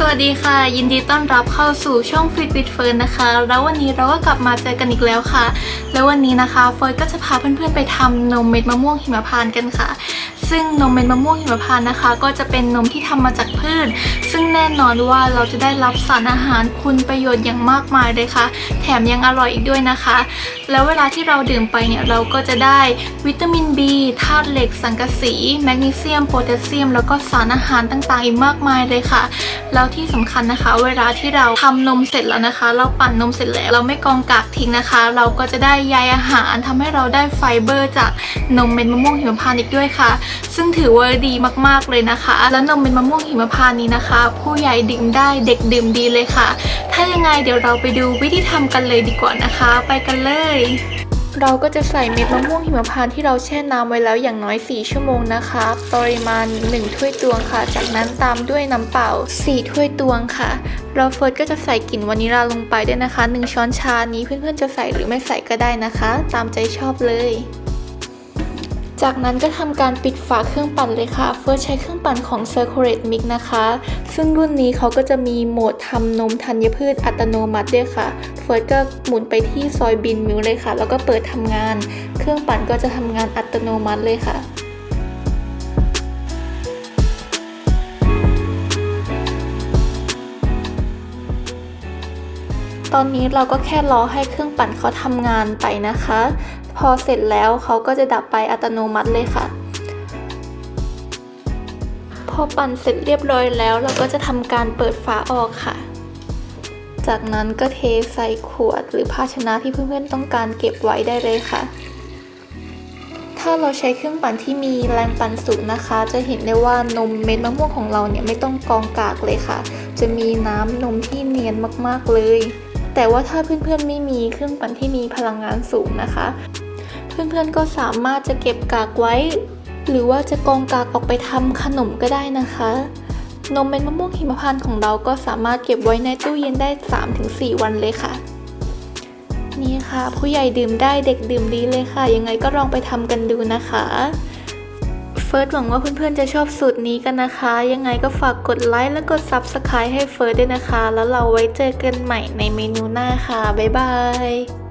สวัสดีค่ะ ยินดีต้อนรับเข้าสู่ช่อง Fit with Fern นะคะ แล้ววันนี้เราก็กลับมาเจอกันอีกแล้วค่ะ แล้ววันนี้นะคะเฟิร์นก็จะพาเพื่อนๆไปทำนมเม็ดมะม่วงหิมพานต์กันค่ะ ซึ่งนมเม็ดมะม่วงหิมพานต์นะคะ ก็จะเป็นนมที่ทำมาจากพืช ซึ่งแน่นอนว่าเราจะได้รับสารอาหารคุณประโยชน์อย่างมากมายเลยค่ะ แถมยังอร่อยอีกด้วยนะคะ แล้วเวลาที่เราดื่มไปเนี่ยเราก็จะได้วิตามิน B ธาตุเหล็ก สังกะสี แมกนีเซียม โพแทสเซียม แล้วก็สารอาหารต่างๆ อีกมากมายเลยค่ะแล้วที่สำคัญนะคะ เวลาที่เราทำนมเสร็จแล้วนะคะ เราปั่นนมเสร็จแล้ว เราไม่กองกากทิ้งนะคะ เราก็จะได้ใยอาหารทำให้เราได้ไฟเบอร์จากนมเม็ดมะม่วงหิมพานต์อีกด้วยค่ะ ซึ่งถือว่าดีมากๆเลยนะคะ แล้วนมเม็ดมะม่วงหิมพานต์นี้นะคะ ผู้ใหญ่ดื่มได้เด็กดื่มดีเลยค่ะ ถ้ายังไงเดี๋ยวเราไปดูวิธีทำกันเลยดีกว่านะคะ ไปกันเลย เราก็จะใส่เม็ดมะม่วงหิมพานต์ที่เราแช่น้ำไว้แล้วอย่างน้อย 4 ชั่วโมงนะคะ ปริมาณ 1 ถ้วยตวงค่ะ จากนั้นตามด้วยน้ำเปล่า 4 ถ้วยตวงค่ะ เราเฟิร์สก็จะใส่กลิ่นวานิลลาลงไปด้วยนะคะ 1 ช้อนชานี้เพื่อนๆจะใส่หรือไม่ใส่ก็ได้นะคะ ตามใจชอบเลย จากนั้นก็ทำการปิดฝาเครื่องปั่นเลยค่ะ เฟิร์สใช้เครื่องปั่นของ Circulate Mix นะคะ ซึ่งรุ่นนี้เขาก็จะมีโหมดทำนมธัญพืชอัตโนมัติด้วยค่ะ เฟิร์สก็หมุนไปที่ซอยบินมิลเลยค่ะ แล้วก็เปิดทำงาน เครื่องปั่นก็จะทำงานอัตโนมัติเลยค่ะ ตอนนี้เราก็แค่รอให้เครื่องปั่นเขาทำงานไปนะคะ พอเสร็จแล้วเขาก็จะดับไปอัตโนมัติเลยค่ะ พอปั่นเสร็จเรียบร้อยแล้ว เราก็จะทำการเปิดฝาออกค่ะ จากนั้นก็เทใส่ขวดหรือภาชนะที่เพื่อนๆต้องการเก็บไว้ได้เลยค่ะถ้าเราใช้เครื่องปั่นที่มีแรงปั่นสูงนะคะ จะเห็นได้ว่านมเม็ดมะม่วงของเราเนี่ยไม่ต้องกองกากเลยค่ะ จะมีน้ำนมที่เนียนมากๆเลย แต่ว่าถ้าเพื่อนๆไม่มีเครื่องปั่นที่มีพลังงานสูงนะคะ เพื่อนๆก็สามารถจะเก็บกากไว้ หรือว่าจะกองกากออกไปทำขนมก็ได้นะคะนมเม็ดมะม่วงหิมพานต์ของเราก็สามารถเก็บไว้ในตู้เย็นได้ 3-4 วันเลยค่ะ นี่ค่ะ ผู้ใหญ่ดื่มได้เด็กดื่มดีเลยค่ะ ยังไงก็ลองไปทำกันดูนะคะ ฟิร์สหวังว่าเพื่อนๆจะชอบสูตรนี้กันนะคะ ยังไงก็ฝากกดไลค์และกด Subscribe ให้เฟิร์สด้วยนะคะ แล้วเราไว้เจอกันใหม่ในเมนูหน้าค่ะ บ๊ายบาย